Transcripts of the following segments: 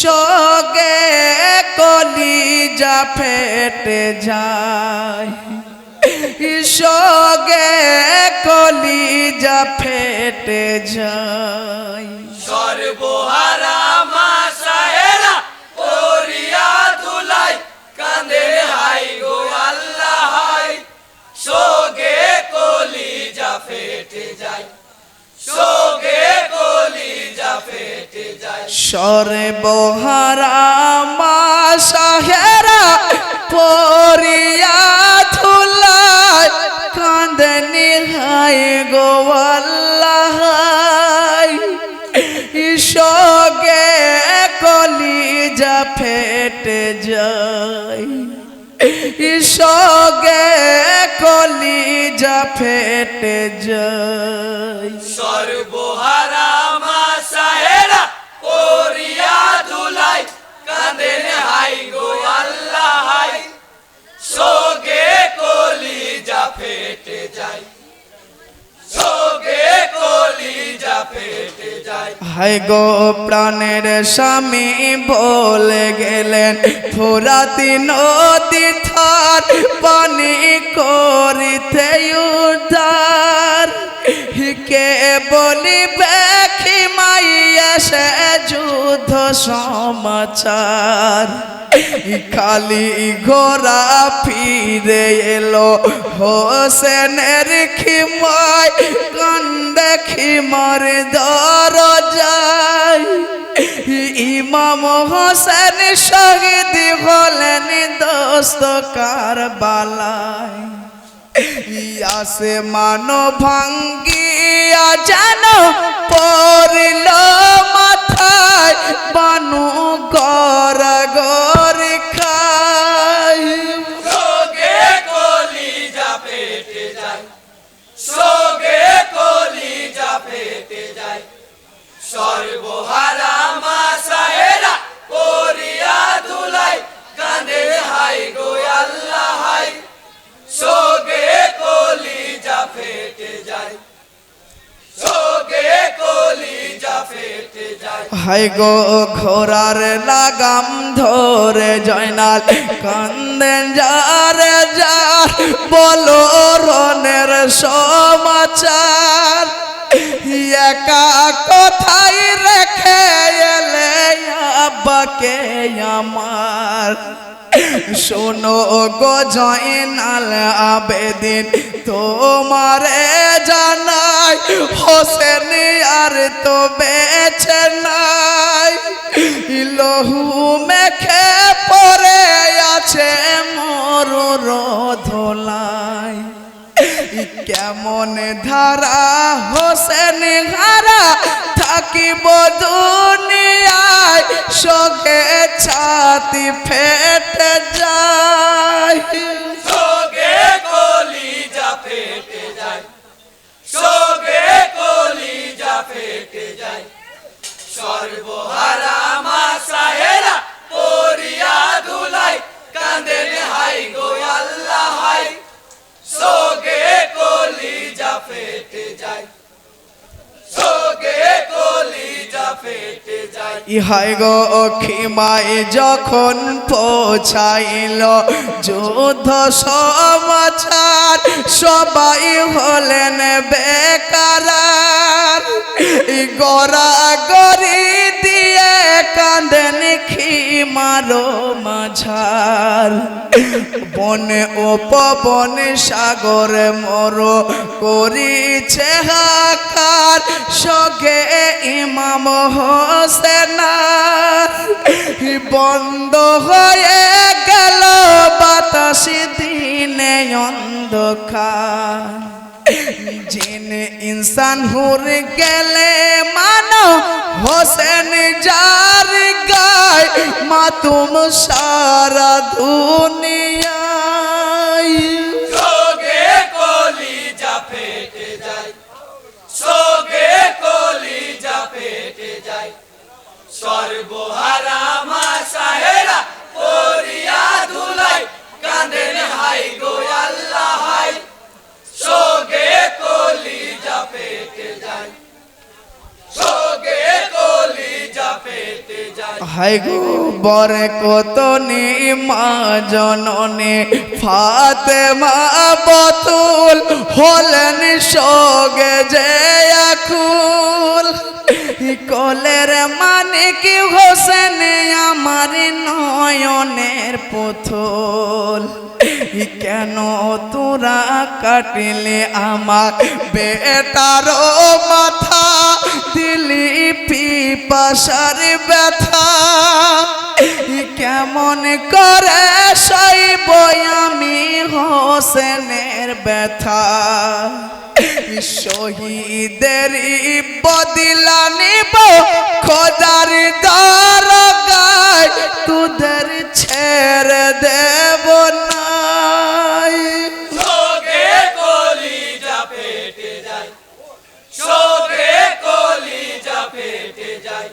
সগে কলিজা ফেটে যায়। শোকে কলি যা ফেটে যায়। সর্বহারা যায় সরে বহারা মাসাহেরা পরিয়া ধুলায় কান্দনি হাই গো আল্লাহ সগে কলিজা ফেটে যায়। সগে কলিজা ফেটে যায়। সর্বহারা হাই গো প্রাণের স্বামী বলে গেলেন ফুরাতি নদী থার পানি করিতে উদ্ধার। কে বলিবে মাইয়া সে যুদ্ধ সমাচার। খালি ঘোড়া ফিরে এলো হোসেনের খিমায়, কান্দে খিমার দরজায়। ইমাম হোসেন শহীদ হলেন দোস্ত কারবালায়। ইয়াসে মানো ভাঙ্গিয়া যেন পড়ল মাথায় বানু গর গর হাই গো ঘোড়ার লাগাম ধরে জয়নাল কান্দেন যারে যার বলো রনের সমাচার। একা কোথায় রেখে এলে আব্বাকে আমার। শোনো গো জয়নাল আবেদিন, তোমারে জানাই, হোসেন আর তো বেছে নাই। লহু মেখে পরে আছে মরুর ধোলাই কেমন ধারা হোসেন হারা থাকিব দুনিয়ায় সগে ছাতি ফেটে যায়। সোগে কলিজা ফেটে যায়। সোগে কলিজা ফেটে যায়। সর্বহারা মাসাহেরা পরিয়া ধুলাই, কাঁদেন হাই গো আল্লাহ হাই। সোগে কলিজা ফেটে যায় সোগে কলিজা ফেটে যায় ইহাই গো খিমাই যখন পৌঁছাইল যুদ্ধ সমাচার সবাই হলেন বেকারার গড়া গড়ি দিয়ে কাঁদেন খিমারো মাঝার বনে ও পবন সাগর মর করিছে হাকার, সগে ইমাম হোসেনার বন্ধ হয়ে গেল বাতাস দিনে অন্ধকার। জিন ইনসান হুর গেলে মানো হোসেন যার গায় মাতুম সারা দুনিয়ায় যায় হাই গো, বরে কত মা জননে। ফাতেমা বতুল হলেন সগে যে আকুল। কলের মানে কি হোসেন আমার নয়নের পুতুল। কেন তোরা কাটিলে আমার বেটার মাথা? দিলি পিপাসার ব্যথা। কেমন করে সইব আমি হোসেনের ব্যথা। শহীদের বদিলা নিব খোদার দরগায়, তোদের ছেড়ে দেব নাই ফেটে যায়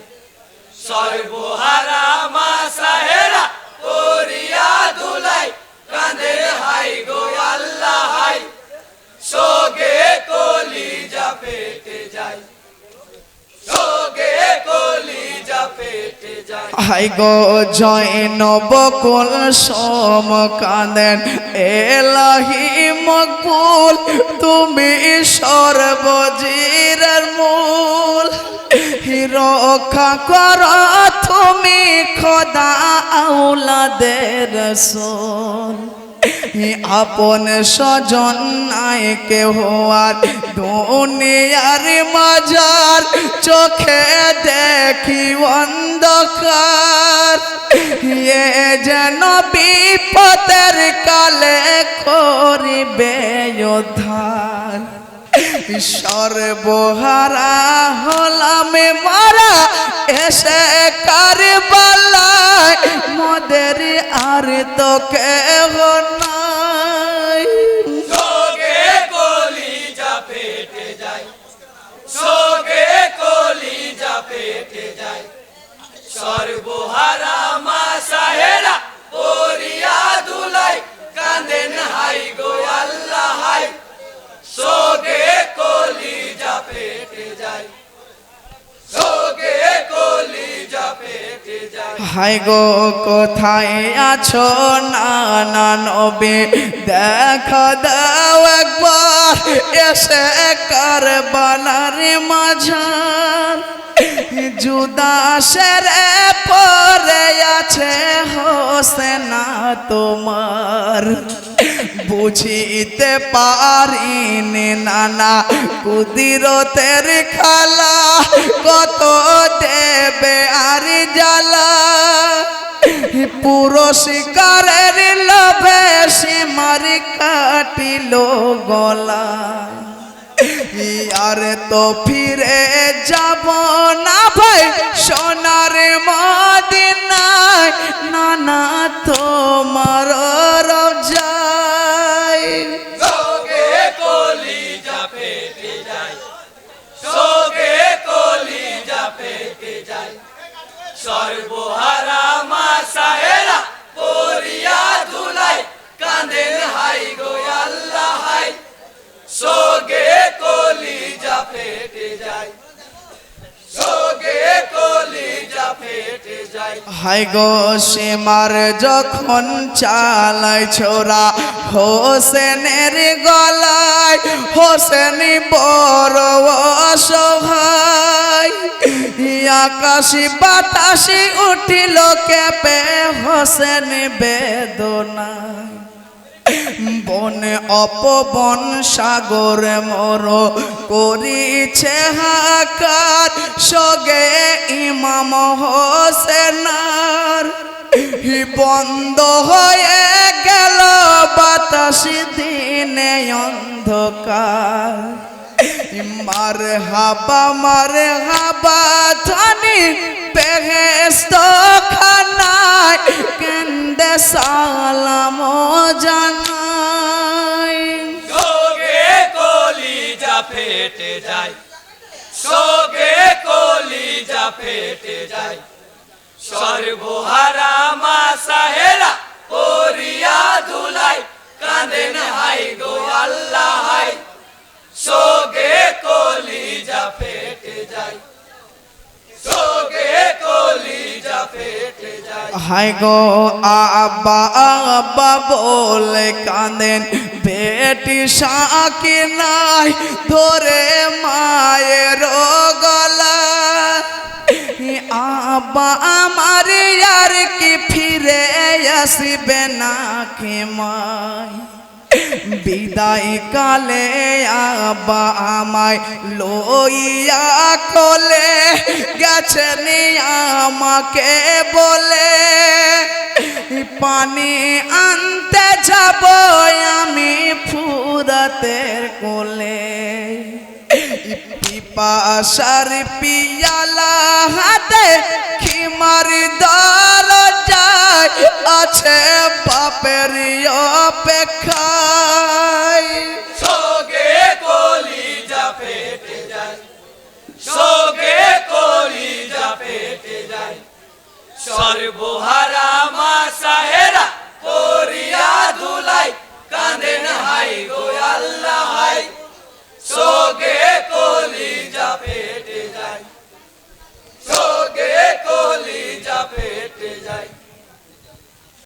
সর্বহারা মা সাহেরা করিয়া দুলাই হাই গো আল্লাহ হাই। যায় শোকে কলিজা ফেটে যায় হাই গো জয় নবকুল, সম কাঁদেন। এলাহি মকবুল তুমি সর্বজিরের মূল। রক্ষা কর, তুমি খোদা আউলাদের সোল আপন স্বজন নাই কেহ আর, দুনিয়ার মাজার চোখে দেখি অন্ধকার। এ যেন বিপদের কালে করিবে উদ্ধার সর্বহারা হলাম মারা এসে কারবালায়। মদের আর তো কেহ সর্বহারা মা সাহেরা হাই গো, কোথায় আছো? নানা নবে, দেখা দাও একবার। এসে কারবালার মাঝার। জুদাসের পরে আছে হোসেনা তোমার। বুঝিতে পারিনি নানা কুদিরতের খালা। কত দেবে আর জ্বালা? পুরস্কারের লোভে সীমার কাটিল গলা। আর তো ফিরে যাব না ভাই, সোনার মদিনায় নানা তোমার রজাই সর্বহারা হাই গো সীমার যখন চালাই ছোরা হোসেনের গলায় হোসেন বড় অসহায়। আকাশি বাতাসি উঠিল কেঁপে হোসেন বেদনায়। বনে অপবন সাগর মর করিছে হাকার সগে ইমাম হোসেনার। বন্ধ হয়ে গেল বাতাস দিনে অন্ধকার। মার হাবা মার হাবা ধ্বনি বেহেস্ত খানায় কেন্দ্রে ফেটে যায়। সর্বহারা মা সাহেরা পরিয়া ধুলাই, কাঁদেন হাই গো আল্লাহ হাই। শোকে কলিজা ফেটে যায়। হাই গো আব্বা বলে কাঁদেন, বেটি সাকি নাই ধরে মায়ের গলা আব্বা আমার আর কি ফিরে আসবে না কে মাই? বিদায় কালে আব্বা আমায় লইয়া কলে গেছেন আমাকে বলে, পানি আনতে যাব আমি ফুরাতের কোলে। পিপাসার পিয়ালা হাতে খিমার দল যায়? আছে বাপের অপেক্ষায়। সোগে কলিজা ফেটে যায়। কলিজা ফেটে যায়। সর্বহারা মা সাহেরা